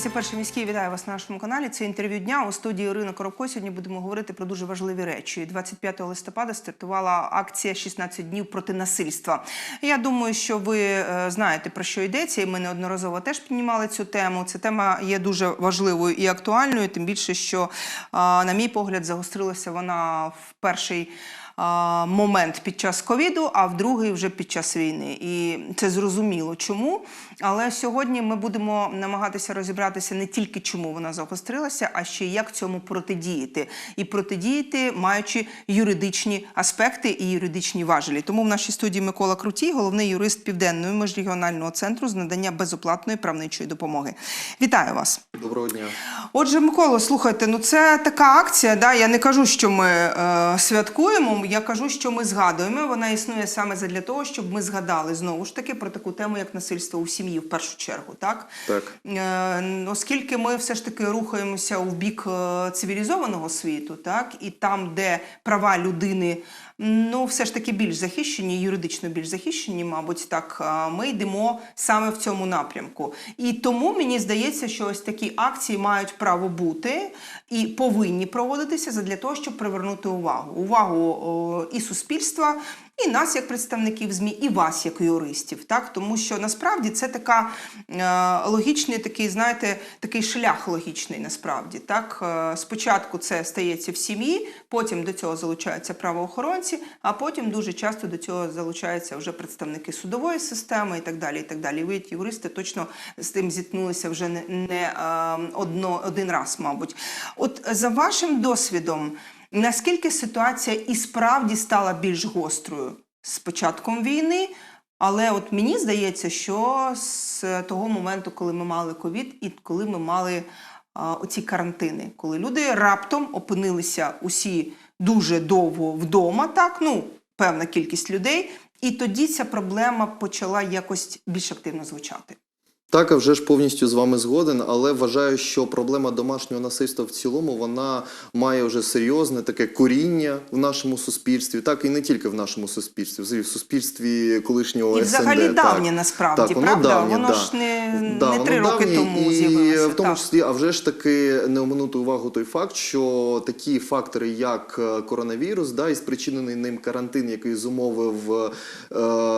дивитеся перший міський. Вітаю вас на нашому каналі. Це інтерв'ю дня у студії Ірина Коробко. Сьогодні будемо говорити про дуже важливі речі. 25 листопада стартувала акція «16 днів проти насильства. Я думаю, що ви е, знаєте про що йдеться, і ми неодноразово теж піднімали цю тему. Ця тема є дуже важливою і актуальною, тим більше, що, е, на мій погляд, загострилася вона в перший момент під час ковіду, а в другий вже під час війни. І це зрозуміло чому. Але сьогодні ми будемо намагатися розібратися не тільки чому вона загострилася, а ще й як цьому протидіяти. І протидіяти, маючи юридичні аспекти і юридичні важелі. Тому в нашій студії Микола Крутій, головний юрист Південного міжрегіонального центру з надання безоплатної правничої допомоги. Вітаю вас! Доброго дня. Отже, Микола, слухайте, ну це така акція. Да? Я не кажу, що ми е, святкуємо. Я кажу, що ми згадуємо. Вона існує саме для того, щоб ми згадали знову ж таки про таку тему, як насильство у сім'ї, в першу чергу. Так, Так. Е, оскільки ми все ж таки рухаємося у бік е, цивілізованого світу, так і там, де права людини. Ну, все ж таки більш захищені, юридично більш захищені, мабуть, так ми йдемо саме в цьому напрямку. І тому мені здається, що ось такі акції мають право бути і повинні проводитися задля того, щоб привернути увагу. Увагу і суспільства, і нас, як представників ЗМІ, і вас, як юристів, так тому що насправді це така е, логічний такий, знаєте, такий шлях логічний. Насправді так Е, спочатку це стається в сім'ї, потім до цього залучаються правоохоронці, а потім дуже часто до цього залучаються вже представники судової системи і так далі. І так далі. Ви, юристи, точно з тим зіткнулися вже не, не е, одно, один раз, мабуть. От за вашим досвідом. Наскільки ситуація і справді стала більш гострою з початком війни? Але от мені здається, що з того моменту, коли ми мали ковід, і коли ми мали а, оці карантини, коли люди раптом опинилися усі дуже довго вдома, так ну певна кількість людей, і тоді ця проблема почала якось більш активно звучати. Так, а вже ж повністю з вами згоден, але вважаю, що проблема домашнього насильства в цілому вона має вже серйозне таке коріння в нашому суспільстві, так і не тільки в нашому суспільстві, взагалі в суспільстві колишнього І взагалі СНД. давнє так. насправді, так, воно правда? давнє, воно да. ж не, Да, не воно три роки давнє, тому і з'явилося. в тому так. числі, а вже ж таки не оминути увагу той факт, що такі фактори, як е, коронавірус, да, і спричинений ним карантин, який зумовив е,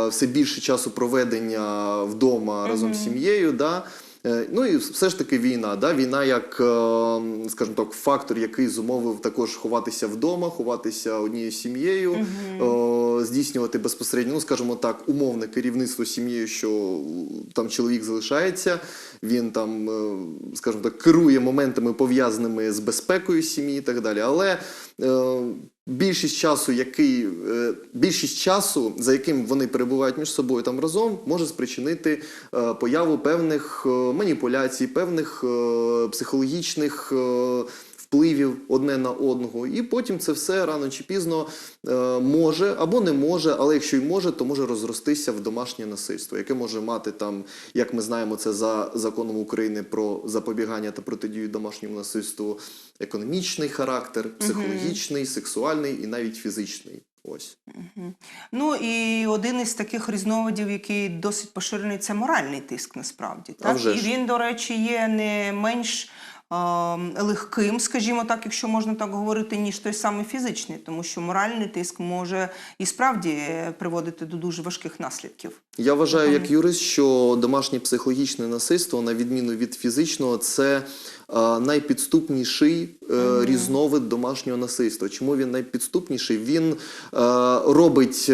все більше часу проведення вдома разом з сім'єю, да. Е, Ну і все ж таки війна. Да? Війна як, е, скажімо так, фактор, який зумовив також ховатися вдома, ховатися однією сім'єю, е, здійснювати безпосередньо, ну скажімо так, умовне керівництво сім'єю, що там чоловік залишається, він там, е, скажімо так, керує моментами пов'язаними з безпекою сім'ї і так далі. Але е, більшість часу, який е, більшість часу, за яким вони перебувають між собою там разом, може спричинити появу певних маніпуляцій, певних психологічних. Впливів одне на одного, і потім це все рано чи пізно е, може або не може, але якщо й може, то може розростися в домашнє насильство, яке може мати там, як ми знаємо, це за законом України про запобігання та протидію домашньому насильству, економічний характер, психологічний, сексуальний і навіть фізичний. Ось. Ну і один із таких різновидів, який досить поширений, це моральний тиск насправді. А Так? вже І він, до речі, є не менш легким, скажімо так, якщо можна так говорити, ніж той самий фізичний, тому що моральний тиск може і справді е, приводити до дуже важких наслідків. Я вважаю, як юрист, що домашнє психологічне насильство, на відміну від фізичного, це е, найпідступніший е, різновид домашнього насильства. Чому він найпідступніший? Він робить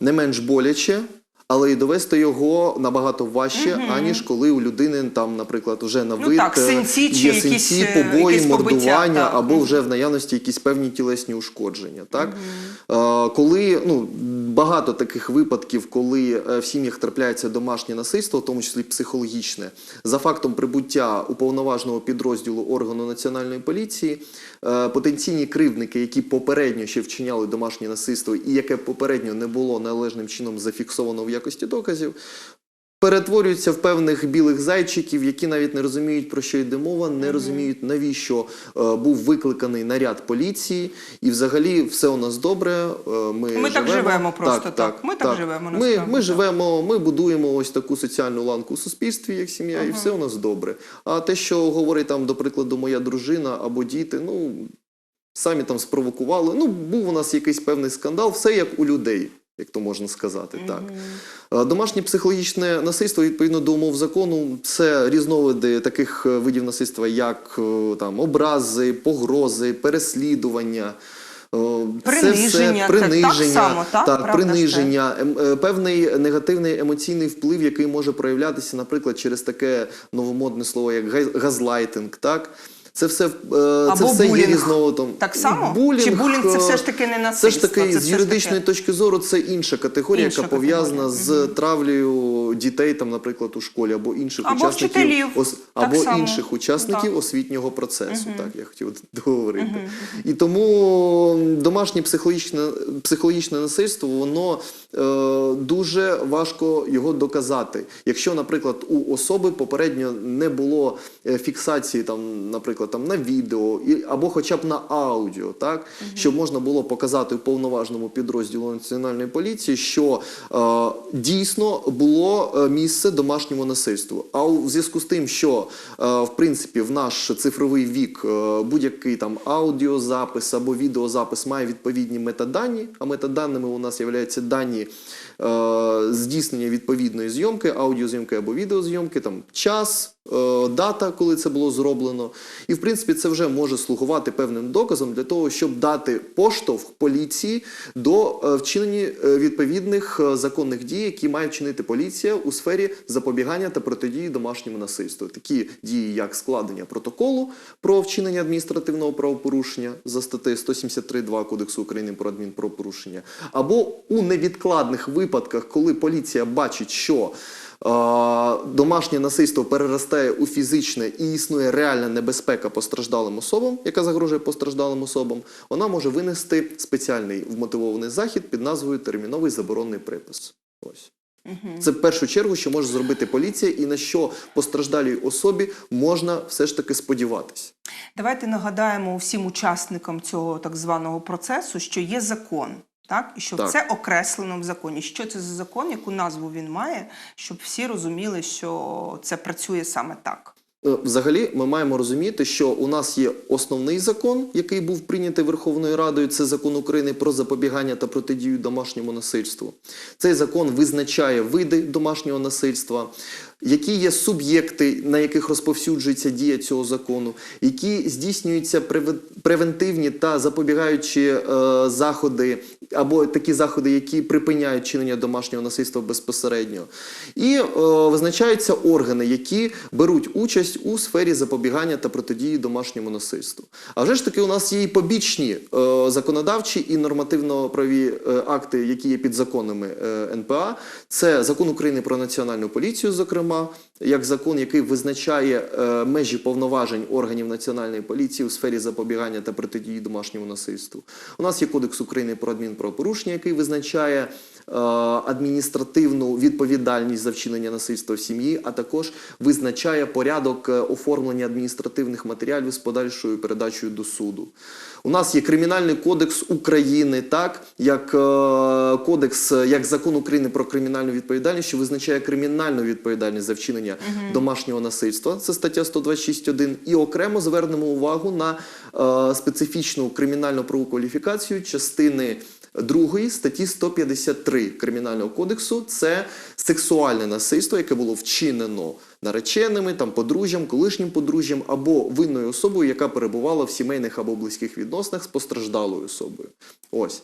не менш боляче. Але і довести його набагато важче, аніж коли у людини там, наприклад, вже на Ну так, е, синці чи є синці, е, побої, якісь мордування, так. або вже в наявності якісь певні тілесні ушкодження. Так? Е, коли ну, багато таких випадків, коли в сім'ях трапляється домашнє насильство, в тому числі психологічне, за фактом прибуття уповноваженого підрозділу органу національної поліції, е, потенційні кривдники, які попередньо ще вчиняли домашнє насильство і яке попередньо не було належним чином зафіксовано в якості доказів. перетворюються в певних білих зайчиків, які навіть не розуміють, про що йде мова, не розуміють, навіщо е, був викликаний наряд поліції. І взагалі все у нас добре. е, Ми, Ми так живемо просто, так. Ми так живемо, Ми, насправді, ми так. живемо, ми будуємо ось таку соціальну ланку у суспільстві, як сім'я, і все у нас добре. А те, що говорить там, до прикладу, моя дружина або діти, ну самі там спровокували. Ну, був у нас якийсь певний скандал, все як у людей. Як то можна сказати, так. Е, Домашнє психологічне насильство відповідно до умов закону це різновиди таких е, видів насильства, як е, там образи, погрози, переслідування. е, це Приниження. все Це так приниження, само, так? Правда приниження, ем- певний негативний емоційний вплив, який може проявлятися, наприклад, через таке новомодне слово, як газлайтинг, так? Це все, е, це Або все є булінг. різновидом. Так само? Чи булінг це все ж таки не Це ж таки, Це з юридичної таки- точки зору, це інша категорія, Інша яка пов'язана з травлею дітей, там, наприклад, у школі, або інших Або учасників вчителів. ос- або само. інших учасників Так. освітнього процесу. Так, я хотів договорити. І тому домашнє психологічне, психологічне насильство, воно е, дуже важко його доказати. Якщо, наприклад, у особи попередньо не було е, фіксації, там, наприклад, там на відео і, або хоча б на аудіо, так щоб можна було показати в повноважному підрозділу національної поліції, що е, дійсно було е, місце домашньому насильству. А у зв'язку з тим, що е, в принципі в наш цифровий вік е, будь-який там аудіозапис або відеозапис має відповідні метадані, а метаданими у нас являються дані здійснення відповідної зйомки, аудіозйомки або відеозйомки, там час, дата, коли це було зроблено. І в принципі це вже може слугувати певним доказом для того, щоб дати поштовх поліції до вчинення відповідних законних дій, які має вчинити поліція у сфері запобігання та протидії домашньому насильству. Такі дії, як складення протоколу про вчинення адміністративного правопорушення за статтею 173.2 Кодексу України про адмінправопорушення, або у невідкладних випадках, коли поліція бачить, що домашнє насильство переростає у фізичне і існує реальна небезпека постраждалим особам, яка загрожує постраждалим особам, вона може винести спеціальний вмотивований захід під назвою терміновий заборонний припис. Ось. Це в першу чергу, що може зробити поліція, і на що постраждалій особі можна все ж таки сподіватися. Давайте нагадаємо всім учасникам цього так званого процесу, що є закон. Так, і що Так. це окреслено в законі. Що це за закон, яку назву він має, щоб всі розуміли, що це працює саме так. Е, Взагалі, ми маємо розуміти, що у нас є основний закон, який був прийнятий Верховною Радою. Це закон України про запобігання та протидію домашньому насильству. Цей закон визначає види домашнього насильства, які є суб'єкти, на яких розповсюджується дія цього закону, які здійснюються превентивні та запобігаючі е, заходи, або такі заходи, які припиняють чинення домашнього насильства безпосередньо. І е, визначаються органи, які беруть участь у сфері запобігання та протидії домашньому насильству. А вже ж таки, у нас є і побічні е, законодавчі і нормативно-праві е, акти, які є підзаконними е, НПА. Це закон України про національну поліцію, зокрема, як закон, який визначає е, межі повноважень органів національної поліції у сфері запобігання та протидії домашньому насильству. У нас є Кодекс України про адмінправопорушення, який визначає е, адміністративну відповідальність за вчинення насильства в сім'ї, а також визначає порядок е, оформлення адміністративних матеріалів з подальшою передачею до суду. У нас є Кримінальний кодекс України, так як е, кодекс, як закон України про кримінальну відповідальність, що визначає кримінальну відповідальність за вчинення домашнього насильства. Це стаття 126.1. І окремо звернемо увагу на е, специфічну кримінальну правокваліфікацію частини. Другої статті 153 Кримінального кодексу це сексуальне насильство, яке було вчинено нареченими, там подружжям, колишнім подружжям або винною особою, яка перебувала в сімейних або близьких відносинах з постраждалою особою. Ось.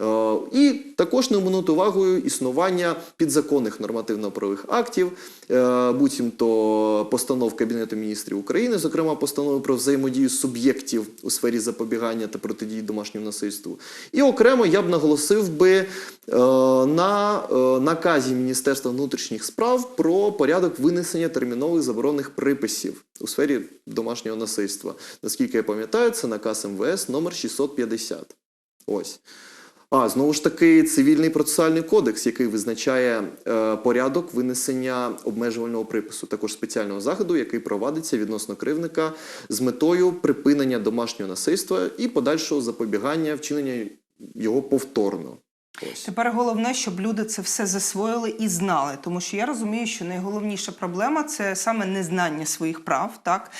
Е, І також не оминути увагою існування підзаконних нормативно-правових актів, е, буцімто постанов Кабінету міністрів України, зокрема постанови про взаємодію суб'єктів у сфері запобігання та протидії домашньому насильству. І окремо я б наголосив би е, на наказі Міністерства внутрішніх справ про порядок винесення термінових заборонних приписів у сфері домашнього насильства. Наскільки я пам'ятаю, це наказ МВС номер 650. Ось. А знову ж таки, цивільний процесуальний кодекс, який визначає е, порядок винесення обмежувального припису, також спеціального заходу, який провадиться відносно кривника з метою припинення домашнього насильства і подальшого запобігання вчинення його повторно. Ось. Тепер головне, щоб люди це все засвоїли і знали, тому що я розумію, що найголовніша проблема це саме незнання своїх прав. Так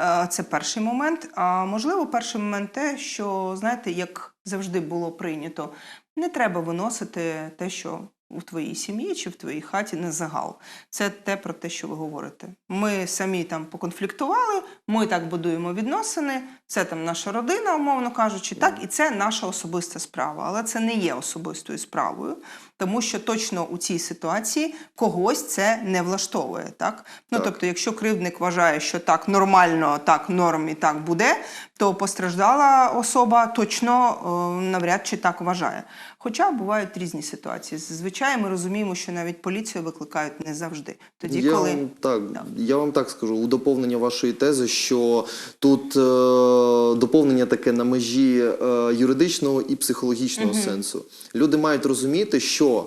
Е, це перший момент. А можливо, перший момент те, що знаєте, як завжди було прийнято, не треба виносити те, що у твоїй сім'ї чи в твоїй хаті на загал. Це те про те, що ви говорите. Ми самі там поконфліктували, ми так будуємо відносини. Це там наша родина, умовно кажучи, так, і це наша особиста справа. Але це не є особистою справою, тому що точно у цій ситуації когось це не влаштовує. Так? Ну Так. тобто, якщо кривдник вважає, що так нормально, так норм і так буде, то постраждала особа точно е, навряд чи так вважає. Хоча бувають різні ситуації. Зазвичай ми розуміємо, що навіть поліцію викликають не завжди. Тоді, я, коли вам, так, Да. я вам так скажу, у доповнення вашої тези, що тут е, доповнення таке на межі е, юридичного і психологічного сенсу. Люди мають розуміти, що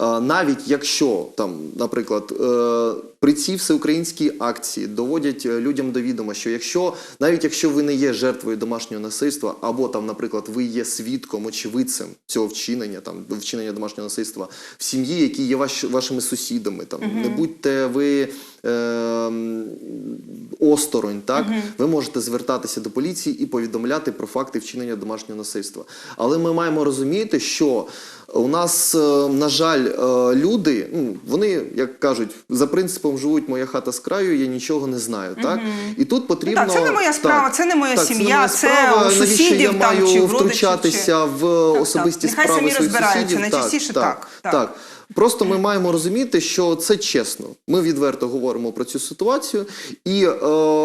е, навіть якщо там, наприклад, е, при цій всеукраїнській акції доводять людям до відома, що якщо навіть якщо ви не є жертвою домашнього насильства, або там, наприклад, ви є свідком, очевидцем цього вчинення, там вчинення домашнього насильства в сім'ї, які є ваш, вашими сусідами, там не будьте ви. Е, осторонь, так ви можете звертатися до поліції і повідомляти про факти вчинення домашнього насильства. Але ми маємо розуміти, що у нас, е, на жаль, е, люди, ну, вони, як кажуть, за принципом живуть моя хата з краю, я нічого не знаю. Так? І тут потрібно. Ну, так, це не моя справа, це не моя так, сім'я, моя це у Навіщо сусідів я там, маю чи в втручатися в так. особисті Нехай справи своїх сусідів. найчастіше так, так. так. Просто ми маємо розуміти, що це чесно. Ми відверто говоримо про цю ситуацію, і е,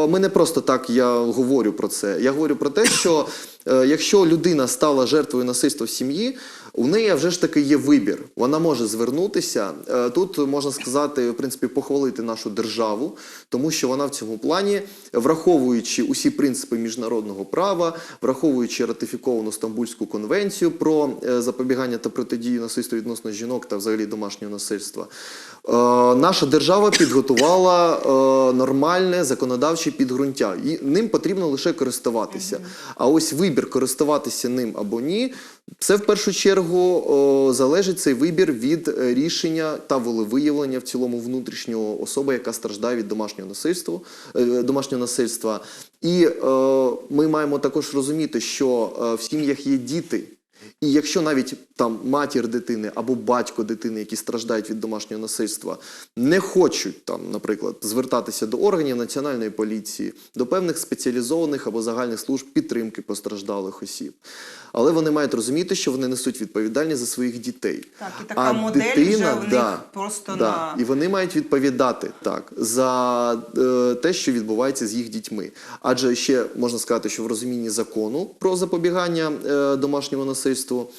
ми не просто так я говорю про це. Я говорю про те, що е, якщо людина стала жертвою насильства в сім'ї, у неї вже ж таки є вибір. Вона може звернутися. Е, Тут можна сказати, в принципі, похвалити нашу державу, тому що вона в цьому плані, враховуючи усі принципи міжнародного права, враховуючи ратифіковану Стамбульську конвенцію про е, запобігання та протидію насильству відносно жінок та взагалі домашнього насильства, е, наша держава підготувала нормальне законодавче підґрунтя. І ним потрібно лише користуватися. А ось вибір користуватися ним або ні. Це в першу чергу о, залежить цей вибір від е, рішення та волевиявлення в цілому внутрішнього особи, яка страждає від домашнього насильства. е, домашнього насильства. І е, ми маємо також розуміти, що в сім'ях є діти. І якщо навіть там матір дитини або батько дитини, які страждають від домашнього насильства, не хочуть там, наприклад, звертатися до органів національної поліції, до певних спеціалізованих або загальних служб підтримки постраждалих осіб, але вони мають розуміти, що вони несуть відповідальність за своїх дітей. Так, і така модель вже в них просто на- і вони мають відповідати так за е, те, що відбувається з їх дітьми. Адже ще можна сказати, що в розумінні закону про запобігання е, домашньому насильству.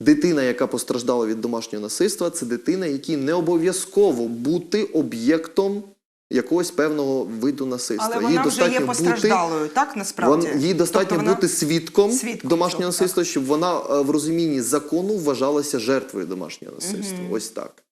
Дитина, яка постраждала від домашнього насильства, це дитина, якій не обов'язково бути об'єктом якогось певного виду насильства. Але Їй вона вже є достатньо постраждалою, так насправді? Вон, їй достатньо Тобто бути свідком, Свідком домашнього насильства, щоб вона е, в розумінні закону вважалася жертвою домашнього насильства. Ось так.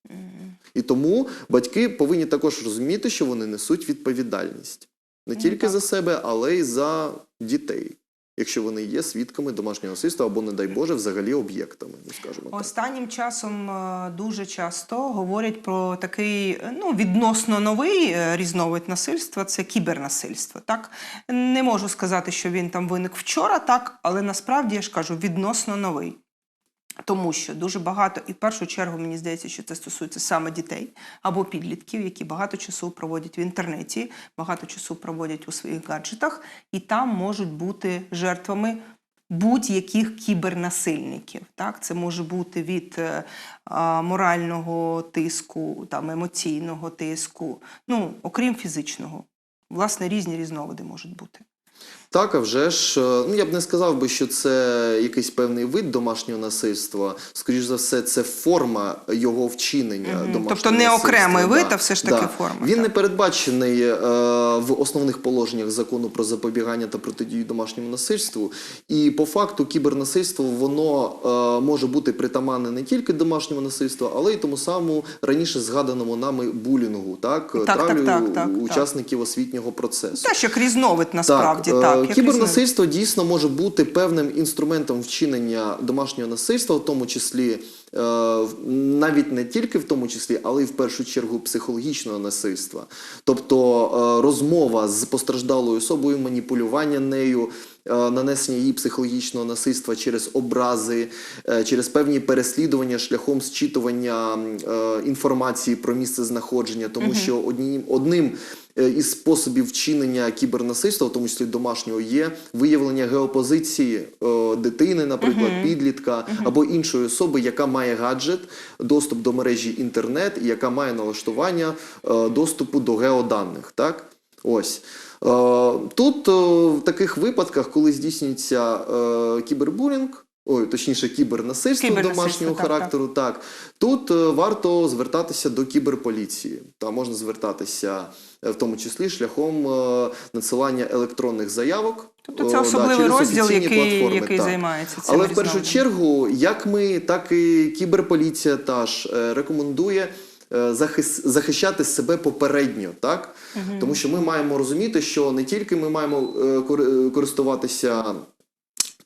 І тому батьки повинні також розуміти, що вони несуть відповідальність не Ну, тільки так. за себе, але й за дітей. Якщо вони є свідками домашнього насильства або, не дай Боже, взагалі об'єктами, ну, скажімо так. Останнім часом е, дуже часто говорять про такий е, ну, відносно новий е, різновид насильства це кібернасильство. Так не можу сказати, що він там виник вчора, так, але насправді я ж кажу відносно новий. Тому що дуже багато, і в першу чергу мені здається, що це стосується саме дітей або підлітків, які багато часу проводять в інтернеті, багато часу проводять у своїх гаджетах, і там можуть бути жертвами будь-яких кібернасильників. Так? Це може бути від е, а, морального тиску, там, емоційного тиску, ну, окрім фізичного. Власне, різні різновиди можуть бути. Так, а вже ж, е, ну я б не сказав би, що це якийсь певний вид домашнього насильства. Скоріш за все, це форма його вчинення. Мгм. домашнього Тобто не окремий вид, да. а все ж таки Да. форма, Він так. не передбачений е, в основних положеннях закону про запобігання та протидію домашньому насильству. І по факту кібернасильство воно е, може бути притаманне не тільки домашньому насильству, але й тому самому раніше згаданому нами булінгу, так, Так, так, травлю так, так, учасників освітнього процесу. Те, що як різновид насправді, так, так. Е, кібернасильство дійсно може бути певним інструментом вчинення домашнього насильства, в тому числі е, навіть не тільки в тому числі, але й в першу чергу психологічного насильства. Тобто е, розмова з постраждалою особою, маніпулювання нею. Е, Нанесення їй психологічного насильства через образи, е, через певні переслідування шляхом зчитування е, інформації про місце знаходження, тому що одним, одним із способів вчинення кібернасильства, в тому числі домашнього, є виявлення геопозиції е, дитини, наприклад, підлітка або іншої особи, яка має гаджет, доступ до мережі інтернет і яка має налаштування е, доступу до геоданих. Так? Ось. Е, Тут е, в таких випадках, коли здійснюється е, кібербулінг, ой, точніше, кібернасильство Кібернасильство, домашнього так, характеру, так, тут е, варто звертатися до кіберполіції. Та можна звертатися в тому числі шляхом надсилання електронних заявок. Тобто це особливий через розділ, який, який так. займається цим. Але в першу чергу, як ми, так і кіберполіція теж е, рекомендує захищати себе попередньо, так? Тому що ми маємо розуміти, що не тільки ми маємо е, е, користуватися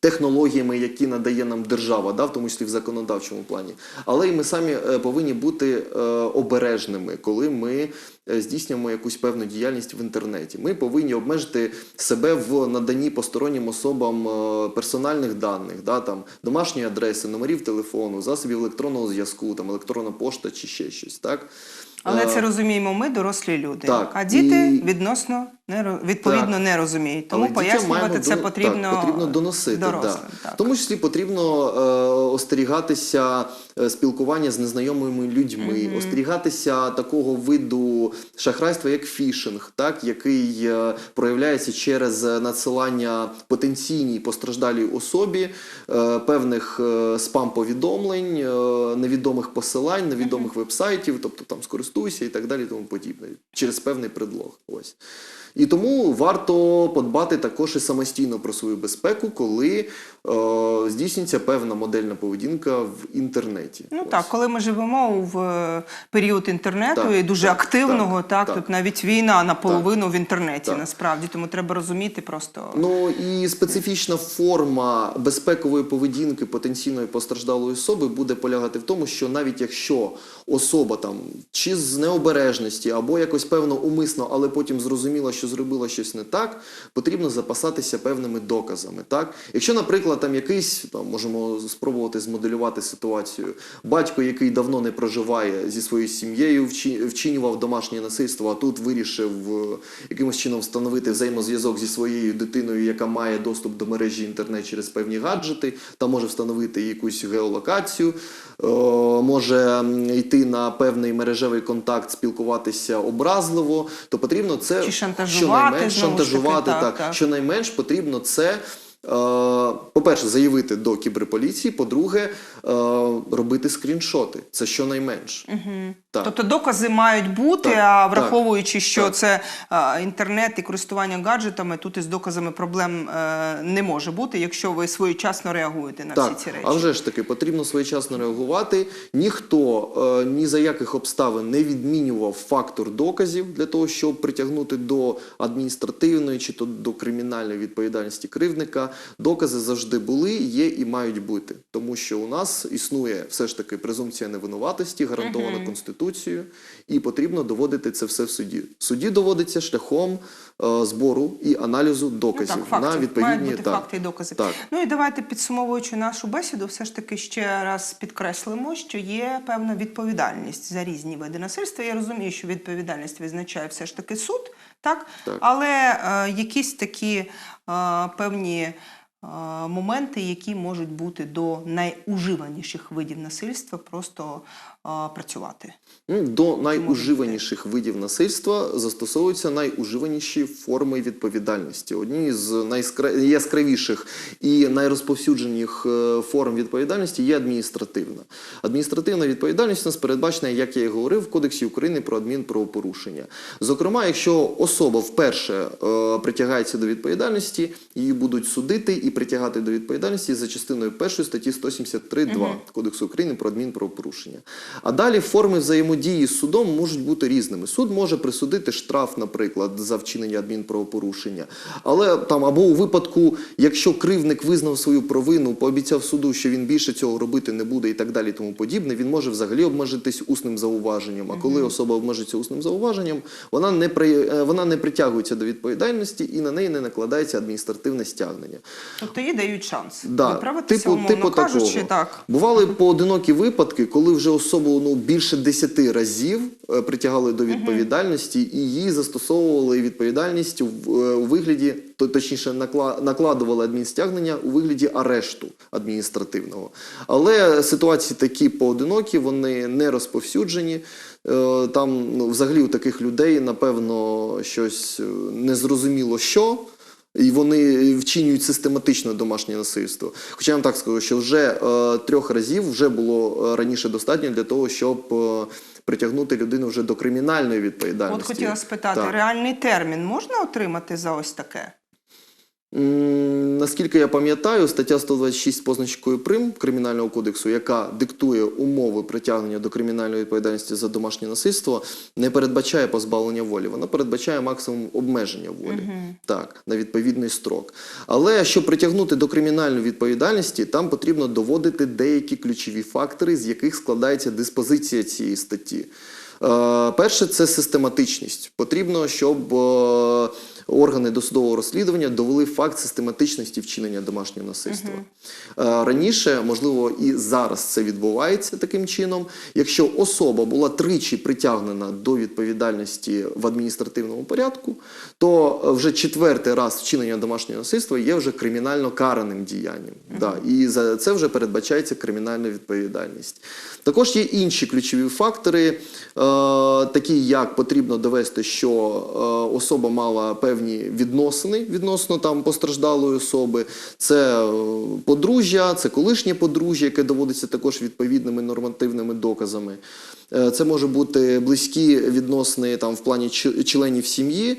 технологіями, які надає нам держава, да, в тому числі в законодавчому плані, але й ми самі е, повинні бути е, обережними, коли ми е, здійснюємо якусь певну діяльність в інтернеті. Ми повинні обмежити себе в наданні постороннім особам персональних даних, да, там, домашньої адреси, номерів телефону, засобів електронного зв'язку, там, електронна пошта чи ще щось. Так? Але це розуміємо ми, дорослі люди. так, а діти і- відносно не відповідно Так. не розуміють. Тому Але пояснювати це потрібно, так, потрібно доносити. дорослим. Да. Так. В тому числі потрібно е, остерігатися е, спілкування з незнайомими людьми, остерігатися такого виду шахрайства, як фішинг, так, який е, проявляється через надсилання потенційній постраждалій особі е, певних е, спам-повідомлень, е, невідомих посилань, невідомих вебсайтів, тобто там скористуйся і так далі, тому подібне, через певний предлог. Ось. І тому варто подбати також і самостійно про свою безпеку, коли е, здійснюється певна модельна поведінка в інтернеті. Ну Ось. так, коли ми живемо в е, період інтернету Так, і дуже так, активного, так, так, так. тут навіть війна наполовину в інтернеті, Так. насправді, тому треба розуміти просто. Ну і специфічна форма безпекової поведінки потенційної постраждалої особи буде полягати в тому, що навіть якщо особа там чи з необережності, або якось певно умисно, але потім зрозуміла, що зробила щось не так, потрібно запасатися певними доказами. Так, якщо, наприклад, там якийсь там можемо спробувати змоделювати ситуацію, батько, який давно не проживає зі своєю сім'єю, вчинював домашнє насильство, а тут вирішив е, якимось чином встановити взаємозв'язок зі своєю дитиною, яка має доступ до мережі інтернет через певні гаджети, та може встановити якусь геолокацію, е, може йти на певний мережевий контакт, спілкуватися образливо, то потрібно це Чи шантажувати, знову ж таки, шантажувати. так, так, так. щонайменш потрібно це. Е, По-перше, заявити до кіберполіції, по-друге, е, робити скріншоти. Це щонайменш. Так. Тобто докази мають бути, Так, а так, враховуючи, що так. це інтернет і користування гаджетами, тут із доказами проблем е, не може бути, якщо ви своєчасно реагуєте на Так, всі ці речі. а вже ж таки потрібно своєчасно реагувати. Ніхто е, ні за яких обставин не відмінював фактор доказів для того, щоб притягнути до адміністративної чи то до кримінальної відповідальності кривдника. Докази завжди були, є і мають бути, тому що у нас існує все ж таки презумпція невинуватості, гарантована конституцією, і потрібно доводити це все в суді. Суді доводиться шляхом е, збору і аналізу Ну, доказів так, на відповідні Мають бути так. факти і докази. Так. Ну і давайте підсумовуючи нашу бесіду, все ж таки ще раз підкреслимо, що є певна відповідальність за різні види насильства. Я розумію, що відповідальність визначає все ж таки суд, так? Так. Але е, якісь такі е, певні. е, моменти, які можуть бути до найуживаніших видів насильства, просто працювати. Ну, До найуживаніших видів насильства застосовуються найуживаніші форми відповідальності. Одні з найяскравіших і найрозповсюдженіших е, форм відповідальності є адміністративна. Адміністративна відповідальність у нас передбачена, як я і говорив, в Кодексі України про адмінправопорушення. Зокрема, якщо особа вперше е, притягається до відповідальності, її будуть судити і притягати до відповідальності за частиною першої статті 173.2 Кодексу України про адмінправопорушення. А далі форми взаємодії з судом можуть бути різними. Суд може присудити штраф, наприклад, за вчинення адмінправопорушення. Але там або у випадку, якщо кривник визнав свою провину, пообіцяв суду, що він більше цього робити не буде і так далі, тому подібне, він може взагалі обмежитись усним зауваженням. А коли особа обмежиться усним зауваженням, вона не при е, вона не притягується до відповідальності і на неї не накладається адміністративне стягнення. Тобто їй дають шанс Да, виправитися, типу, умовно типу кажучи, такого. так. Бували поодинокі випадки, коли вже особу ну, більше 10 разів е, притягали до відповідальності і їй застосовували відповідальність у, е, у вигляді, то, точніше, накла, накладували адмінстягнення у вигляді арешту адміністративного. Але ситуації такі поодинокі, вони не розповсюджені. Е, Там ну, взагалі у таких людей, напевно, щось незрозуміло що. І вони вчинюють систематично домашнє насильство. Хоча я вам так скажу, що вже е, трьох разів вже було е, раніше достатньо для того, щоб е, притягнути людину вже до кримінальної відповідальності. От хотіла спитати, Так. реальний термін можна отримати за ось таке? Наскільки я пам'ятаю, стаття 126 з позначкою прим Кримінального кодексу, яка диктує умови притягнення до кримінальної відповідальності за домашнє насильство, не передбачає позбавлення волі. Вона передбачає максимум обмеження волі так, на відповідний строк. Але щоб притягнути до кримінальної відповідальності, там потрібно доводити деякі ключові фактори, з яких складається диспозиція цієї статті. Е, перше це систематичність. Потрібно, щоб е, органи досудового розслідування довели факт систематичності вчинення домашнього насильства. Е, Раніше, можливо, і зараз це відбувається таким чином. Якщо особа була тричі притягнена до відповідальності в адміністративному порядку, то е, вже четвертий раз вчинення домашнього насильства є вже кримінально караним діянням. Да, і за це вже передбачається кримінальна відповідальність. Також є інші ключові фактори, е, такі як потрібно довести, що е, особа мала певні відносини відносно там постраждалої особи. Це е, подружжя, це колишнє подружжя, яке доводиться також відповідними нормативними доказами. Е, Це може бути близькі відносини там в плані членів сім'ї.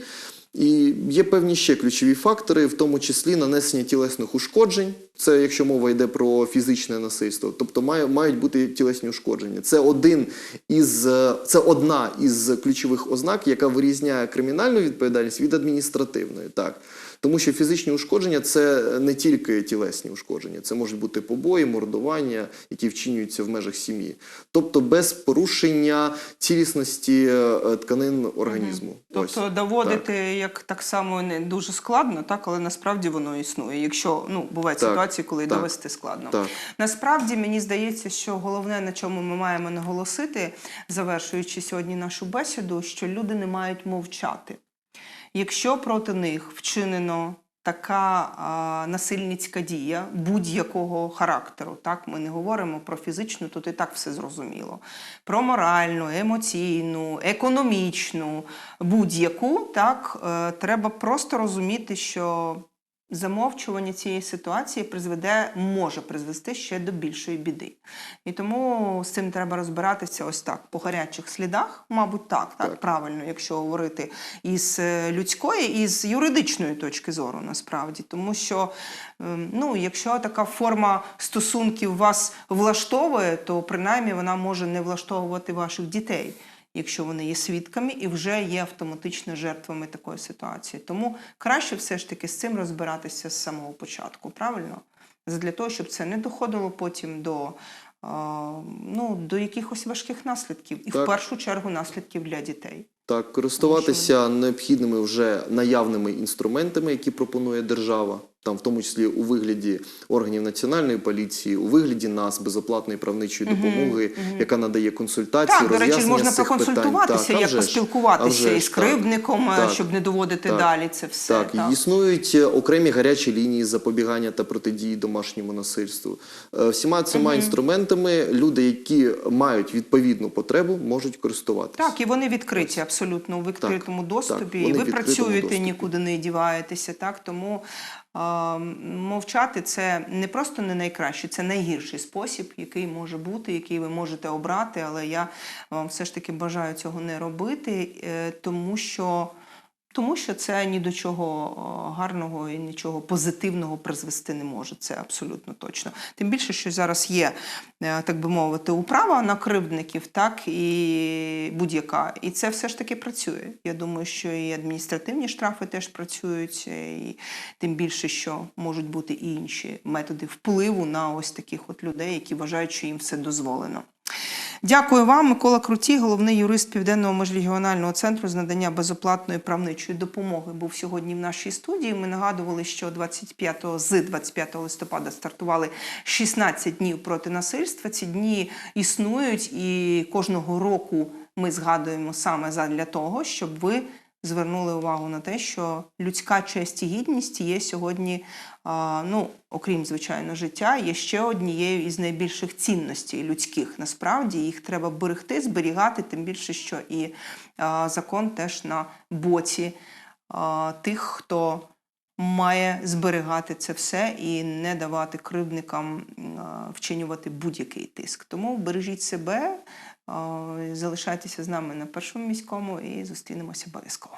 І є певні ще ключові фактори, в тому числі нанесення тілесних ушкоджень. Це якщо мова йде про фізичне насильство, тобто мають бути тілесні ушкодження. Це один із е, це одна із ключових ознак, яка вирізняє кримінальну відповідальність від адміністративної. Так тому що фізичні ушкодження це не тільки тілесні ушкодження, це можуть бути побої, мордування, які вчинюються в межах сім'ї, тобто без порушення цілісності е, тканин організму. Тобто Ось. доводити як так само не дуже складно, так але насправді воно існує. Якщо ну бувають Так, ситуації, коли так, довести складно. так. Насправді мені здається, що головне, на чому ми маємо наголосити, завершуючи сьогодні нашу бесіду, що люди не мають мовчати. Якщо проти них вчинено така а, насильницька дія будь-якого характеру, так ми не говоримо про фізичну, тут і так все зрозуміло. Про моральну, емоційну, економічну, будь-яку, так е, треба просто розуміти, що замовчування цієї ситуації призведе, може призвести ще до більшої біди. І тому з цим треба розбиратися ось так, по гарячих слідах, мабуть, так, так, Так. правильно, якщо говорити із е, людської, і з юридичної точки зору, насправді. Тому що, ем, ну, якщо така форма стосунків вас влаштовує, то принаймні вона може не влаштовувати ваших дітей якщо вони є свідками і вже є автоматично жертвами такої ситуації. Тому краще все ж таки з цим розбиратися з самого початку, правильно? Для того, щоб це не доходило потім до, е, ну, до якихось важких наслідків, і в першу чергу наслідків для дітей. Так, користуватися необхідними вже наявними інструментами, які пропонує держава. Там в тому числі у вигляді органів національної поліції, у вигляді нас безоплатної правничої допомоги, яка надає консультації, Так, роз'яснення можна цих проконсультуватися, питань. Так, а як поспілкуватися із кривдником, е, щоб не доводити далі це все. Так, існують е, окремі гарячі лінії запобігання та протидії домашньому насильству. Е, Всіма цими інструментами люди, які мають відповідну потребу, можуть користуватися. Так, і вони відкриті абсолютно у відкритому доступі. і ви працюєте, нікуди не діваєтеся. Так тому мовчати це не просто не найкраще, це найгірший спосіб, який може бути, який ви можете обрати. Але я вам все ж таки бажаю цього не робити, е, тому що. Тому що це ні до чого гарного і нічого позитивного призвести не може. Це абсолютно точно. Тим більше, що зараз є, е, так би мовити, управа на кривдників, так і будь-яка. І це все ж таки працює. Я думаю, що і адміністративні штрафи теж працюють, е, і тим більше, що можуть бути і інші методи впливу на ось таких от людей, які вважають, що їм все дозволено. Дякую вам, Микола Крутій, головний юрист Південного межрегіонального центру з надання безоплатної правничої допомоги, був сьогодні в нашій студії. Ми нагадували, що 25 з 25 листопада стартували 16 днів проти насильства. Ці дні існують, і кожного року ми згадуємо саме задля того, щоб ви звернули увагу на те, що людська честь і гідність є сьогодні, ну окрім звичайно життя, є ще однією із найбільших цінностей людських. Насправді їх треба берегти, зберігати, тим більше, що і закон теж на боці тих, хто має зберігати це все і не давати кривдникам вчинювати будь-який тиск. Тому бережіть себе, залишайтеся з нами на першому міському і зустрінемося обов'язково.